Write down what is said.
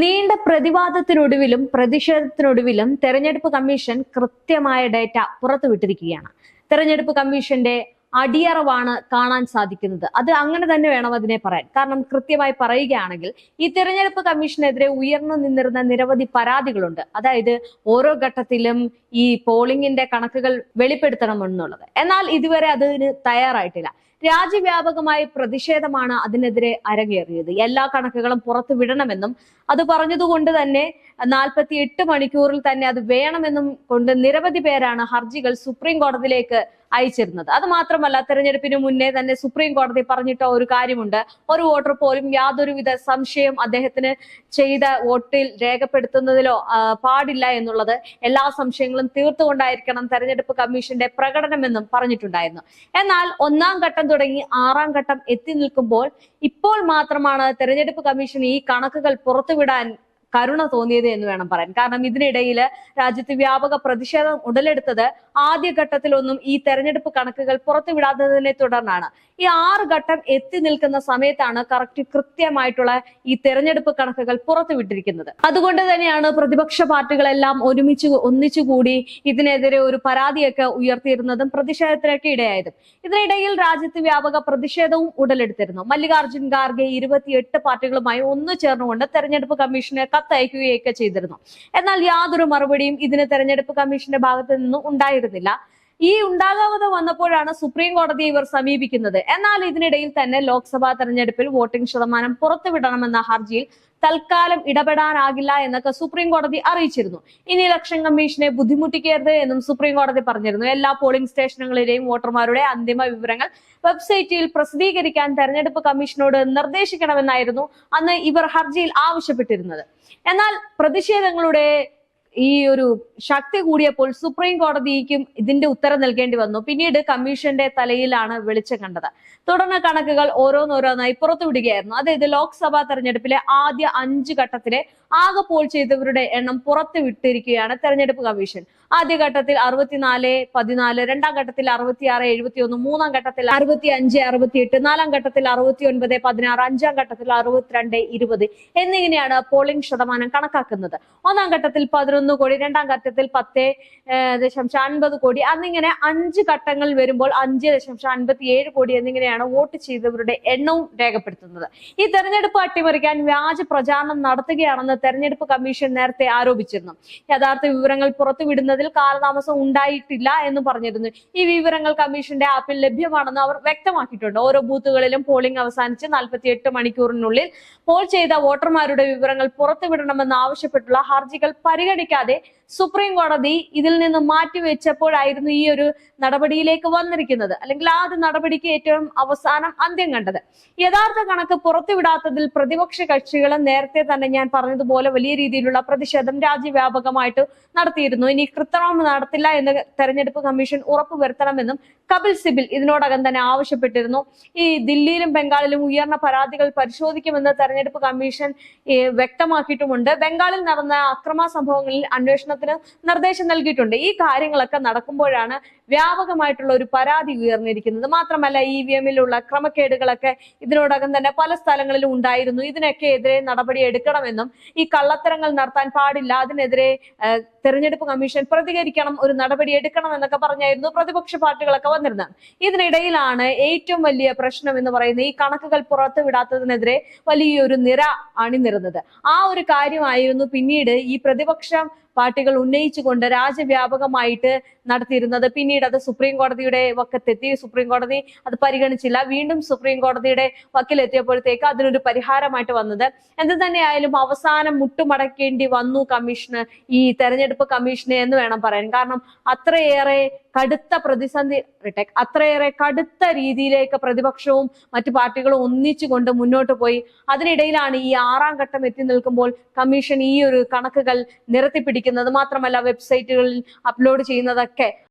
നീണ്ട പ്രതിവാദത്തിനൊടുവിലും പ്രതിഷേധത്തിനൊടുവിലും തെരഞ്ഞെടുപ്പ് കമ്മീഷൻ കൃത്യമായ ഡേറ്റ പുറത്തുവിട്ടിരിക്കുകയാണ്. തെരഞ്ഞെടുപ്പ് കമ്മീഷന്റെ അടിയറവാണ് കാണാൻ സാധിക്കുന്നത്. അത് അങ്ങനെ തന്നെ വേണം അതിനെ പറയാൻ. കാരണം കൃത്യമായി പറയുകയാണെങ്കിൽ ഈ തെരഞ്ഞെടുപ്പ് കമ്മീഷനെതിരെ ഉയർന്നു നിന്നിരുന്ന നിരവധി പരാതികളുണ്ട്. അതായത് ഓരോ ഘട്ടത്തിലും ഈ പോളിംഗിന്റെ കണക്കുകൾ വെളിപ്പെടുത്തണമെന്നുള്ളത്. എന്നാൽ ഇതുവരെ അതിന് തയ്യാറായിട്ടില്ല. രാജ്യവ്യാപകമായ പ്രതിഷേധമാണ് അതിനെതിരെ അരങ്ങേറിയത്. എല്ലാ കണക്കുകളും പുറത്തു വിടണമെന്നും അത് പറഞ്ഞതുകൊണ്ട് തന്നെ നാൽപ്പത്തി എട്ട് മണിക്കൂറിൽ തന്നെ അത് വേണമെന്നും കൊണ്ട് നിരവധി പേരാണ് ഹർജികൾ സുപ്രീം കോടതിയിലേക്ക് അയച്ചിരുന്നത്. അത് മാത്രമല്ല തെരഞ്ഞെടുപ്പിന് മുന്നേ തന്നെ സുപ്രീം കോടതി പറഞ്ഞിട്ട ഒരു കാര്യമുണ്ട്. ഒരു വോട്ടർ പോലും യാതൊരുവിധ സംശയം അദ്ദേഹത്തിന് ചെയ്ത വോട്ടിൽ രേഖപ്പെടുത്തുന്നതിലോ പാടില്ല എന്നുള്ളത് എല്ലാ സംശയങ്ങളും തീർത്തുകൊണ്ടായിരിക്കണം തെരഞ്ഞെടുപ്പ് കമ്മീഷന്റെ പ്രകടനമെന്നും പറഞ്ഞിട്ടുണ്ടായിരുന്നു. എന്നാൽ ഒന്നാം ഘട്ടം തുടങ്ങി ആറാം ഘട്ടം എത്തി നിൽക്കുമ്പോൾ ഇപ്പോൾ മാത്രമാണ് തെരഞ്ഞെടുപ്പ് കമ്മീഷൻ ഈ കണക്കുകൾ പുറത്തുവിടാൻ കരുണ തോന്നിയത് എന്ന് വേണം പറയാൻ. കാരണം ഇതിനിടയിൽ രാജ്യത്ത് വ്യാപക പ്രതിഷേധം ഉടലെടുത്തത് ആദ്യഘട്ടത്തിലൊന്നും ഈ തെരഞ്ഞെടുപ്പ് കണക്കുകൾ പുറത്തുവിടാത്തതിനെ തുടർന്നാണ്. ഈ ആറ് ഘട്ടം എത്തി നിൽക്കുന്ന സമയത്താണ് കറക്റ്റ് കൃത്യമായിട്ടുള്ള ഈ തെരഞ്ഞെടുപ്പ് കണക്കുകൾ പുറത്തുവിട്ടിരിക്കുന്നത്. അതുകൊണ്ട് തന്നെയാണ് പ്രതിപക്ഷ പാർട്ടികളെല്ലാം ഒരുമിച്ച് ഒന്നിച്ചുകൂടി ഇതിനെതിരെ ഒരു പരാതിയൊക്കെ ഉയർത്തിയിരുന്നതും പ്രതിഷേധത്തിനൊക്കെ ഇടയായതും. ഇതിനിടയിൽ രാജ്യത്ത് വ്യാപക പ്രതിഷേധവും ഉടലെടുത്തിരുന്നു. മല്ലികാർജുൻ ഖാർഗെ ഇരുപത്തിയെട്ട് പാർട്ടികളുമായി ഒന്നു ചേർന്നുകൊണ്ട് തെരഞ്ഞെടുപ്പ് കമ്മീഷനെ കത്തയക്കുകയൊക്കെ ചെയ്തിരുന്നു. എന്നാൽ യാതൊരു മറുപടിയും ഇതിന് തെരഞ്ഞെടുപ്പ് കമ്മീഷന്റെ ഭാഗത്ത് നിന്നും ഉണ്ടായിരുന്നില്ല ഈ ഉണ്ടാകാതെ വന്നപ്പോഴാണ് സുപ്രീം കോടതി ഇവർ സമീപിക്കുന്നത്. എന്നാൽ ഇതിനിടയിൽ തന്നെ ലോക്സഭാ തെരഞ്ഞെടുപ്പിൽ വോട്ടിംഗ് ശതമാനം പുറത്തുവിടണമെന്ന ഹർജിയിൽ തൽക്കാലം ഇടപെടാനാകില്ല എന്നൊക്കെ സുപ്രീം കോടതി അറിയിച്ചിരുന്നു. ഇനി ഇലക്ഷൻ കമ്മീഷനെ ബുദ്ധിമുട്ടിക്കരുത് എന്നും സുപ്രീം കോടതി പറഞ്ഞിരുന്നു. എല്ലാ പോളിംഗ് സ്റ്റേഷനുകളിലെയും വോട്ടർമാരുടെ അന്തിമ വിവരങ്ങൾ വെബ്സൈറ്റിൽ പ്രസിദ്ധീകരിക്കാൻ തെരഞ്ഞെടുപ്പ് കമ്മീഷനോട് നിർദ്ദേശിക്കണമെന്നായിരുന്നു അന്ന് ഇവർ ഹർജിയിൽ ആവശ്യപ്പെട്ടിരുന്നത്. എന്നാൽ പ്രതിഷേധങ്ങളുടെ ഈ ഒരു ശക്തി കൂടിയപ്പോൾ സുപ്രീം കോടതിക്കും ഇതിന്റെ ഉത്തരം നൽകേണ്ടി വന്നു. പിന്നീട് കമ്മീഷന്റെ തലയിലാണ് വെളിച്ചം കണ്ടത്. തുടർന്ന് കണക്കുകൾ ഓരോന്നോരോന്നായി പുറത്തുവിടുകയായിരുന്നു അതായത് ലോക്സഭാ തെരഞ്ഞെടുപ്പിലെ ആദ്യ അഞ്ച് ഘട്ടത്തിലെ ആകെ പോൾ ചെയ്തവരുടെ എണ്ണം പുറത്തു വിട്ടിരിക്കുകയാണ് തെരഞ്ഞെടുപ്പ് കമ്മീഷൻ. ആദ്യഘട്ടത്തിൽ അറുപത്തിനാല് പതിനാല് രണ്ടാം ഘട്ടത്തിൽ അറുപത്തിയാറ് എഴുപത്തി ഒന്ന് മൂന്നാം ഘട്ടത്തിൽ അറുപത്തി അഞ്ച് അറുപത്തിയെട്ട് നാലാം ഘട്ടത്തിൽ അറുപത്തി ഒൻപത് പതിനാറ് അഞ്ചാം ഘട്ടത്തിൽ അറുപത്തിരണ്ട് ഇരുപത് എന്നിങ്ങനെയാണ് പോളിംഗ് ശതമാനം കണക്കാക്കുന്നത്. ഒന്നാം ഘട്ടത്തിൽ പതിനൊന്ന് കോടി രണ്ടാം ഘട്ടത്തിൽ പത്ത് ദശാംശം അൻപത് കോടി അന്നിങ്ങനെ അഞ്ച് ഘട്ടങ്ങൾ വരുമ്പോൾ അഞ്ച് ദശാംശം അൻപത്തി ഏഴ് കോടി എന്നിങ്ങനെയാണ് വോട്ട് ചെയ്തവരുടെ എണ്ണവും രേഖപ്പെടുത്തുന്നത്. ഈ തെരഞ്ഞെടുപ്പ് അട്ടിമറിക്കാൻ വ്യാജ പ്രചാരണം നടത്തുകയാണെന്ന് തെരഞ്ഞെടുപ്പ് കമ്മീഷൻ നേരത്തെ ആരോപിച്ചിരുന്നു. യഥാർത്ഥ വിവരങ്ങൾ പുറത്തുവിടുന്നതിൽ കാലതാമസം ഉണ്ടായിട്ടില്ല എന്ന് പറഞ്ഞിരുന്നു. ഈ വിവരങ്ങൾ കമ്മീഷന്റെ ആപ്പിൽ ലഭ്യമാണെന്ന് അവർ വ്യക്തമാക്കിയിട്ടുണ്ട്. ഓരോ ബൂത്തുകളിലും പോളിംഗ് അവസാനിച്ച് നാൽപ്പത്തി എട്ട് മണിക്കൂറിനുള്ളിൽ പോൾ ചെയ്ത വോട്ടർമാരുടെ വിവരങ്ങൾ പുറത്തുവിടണമെന്ന് ആവശ്യപ്പെട്ടുള്ള ഹർജികൾ പരിഗണിക്കാതെ സുപ്രീം കോടതി ഇതിൽ നിന്ന് മാറ്റിവെച്ചപ്പോഴായിരുന്നു ഈ ഒരു നടപടിയിലേക്ക് വന്നിരിക്കുന്നത്. അല്ലെങ്കിൽ ആ ഒരു നടപടിക്ക് ഏറ്റവും അവസാനം അന്ത്യം കണ്ടത്. യഥാർത്ഥ കണക്ക് പുറത്തുവിടാത്തതിൽ പ്രതിപക്ഷ കക്ഷികൾ നേരത്തെ തന്നെ ഞാൻ പറഞ്ഞതുപോലെ വലിയ രീതിയിലുള്ള പ്രതിഷേധം രാജ്യവ്യാപകമായിട്ട് നടത്തിയിരുന്നു. ഇനി കൃത്രിമം നടത്തില്ല എന്ന് തെരഞ്ഞെടുപ്പ് കമ്മീഷൻ ഉറപ്പുവരുത്തണമെന്നും കപിൽ സിബിൽ ഇതിനോടകം തന്നെ ആവശ്യപ്പെട്ടിരുന്നു. ഈ ദില്ലിയിലും ബംഗാളിലും ഉയർന്ന പരാതികൾ പരിശോധിക്കുമെന്ന് തെരഞ്ഞെടുപ്പ് കമ്മീഷൻ വ്യക്തമാക്കിയിട്ടുമുണ്ട്. ബംഗാളിൽ നടന്ന അക്രമ സംഭവങ്ങളിൽ അന്വേഷണത്തിന് നിർദ്ദേശം നൽകിയിട്ടുണ്ട്. ഈ കാര്യങ്ങളൊക്കെ നടക്കുമ്പോഴാണ് വ്യാപകമായിട്ടുള്ള ഒരു പരാതി ഉയർന്നിരിക്കുന്നത്. മാത്രമല്ല ഇ വി എമ്മിലുള്ള ക്രമക്കേടുകളൊക്കെ ഇതിനോടകം തന്നെ പല സ്ഥലങ്ങളിലും ഉണ്ടായിരുന്നു. ഇതിനൊക്കെ എതിരെ നടപടി എടുക്കണമെന്നും ഈ കള്ളത്തരങ്ങൾ നടത്താൻ പാടില്ല അതിനെതിരെ തെരഞ്ഞെടുപ്പ് കമ്മീഷൻ പ്രതികരിക്കണം ഒരു നടപടി എടുക്കണം എന്നൊക്കെ പറഞ്ഞായിരുന്നു പ്രതിപക്ഷ പാർട്ടികളൊക്കെ വന്നിരുന്നത്. ഇതിനിടയിലാണ് ഏറ്റവും വലിയ പ്രശ്നം എന്ന് പറയുന്നത് ഈ കണക്കുകൾ പുറത്തുവിടാത്തതിനെതിരെ വലിയൊരു നിര അണിനിരുന്നത്. ആ ഒരു കാര്യമായിരുന്നു പിന്നീട് ഈ പ്രതിപക്ഷ പാർട്ടികൾ ഉന്നയിച്ചുകൊണ്ട് രാജ്യവ്യാപകമായിട്ട് നടത്തിയിരുന്നത്. പിന്നീട് അത് സുപ്രീം കോടതിയുടെ വക്കത്തെത്തി. സുപ്രീം കോടതി അത് പരിഗണിച്ചില്ല. വീണ്ടും സുപ്രീം കോടതിയുടെ വക്കിലെത്തിയപ്പോഴത്തേക്ക് അതിനൊരു പരിഹാരമായിട്ട് വന്നത്. എന്ത് തന്നെയായാലും അവസാനം മുട്ടുമടക്കേണ്ടി വന്നു കമ്മീഷന്. ഈ തെരഞ്ഞെടുപ്പ് കമ്മീഷന് എന്ന് വേണം പറയാൻ. കാരണം അത്രയേറെ കടുത്ത പ്രതിസന്ധി റിട്ടേക്ക് അത്രയേറെ കടുത്ത രീതിയിലേക്ക് പ്രതിപക്ഷവും മറ്റു പാർട്ടികളും ഒന്നിച്ചുകൊണ്ട് മുന്നോട്ട് പോയി. അതിനിടയിലാണ് ഈ ആറാം ഘട്ടം എത്തി നിൽക്കുമ്പോൾ കമ്മീഷൻ ഈ ഒരു കണക്കുകൾ നിരത്തിപ്പിടിക്കുന്നത്. മാത്രമല്ല വെബ്സൈറ്റുകളിൽ അപ്ലോഡ് ചെയ്യുന്നതൊക്കെ.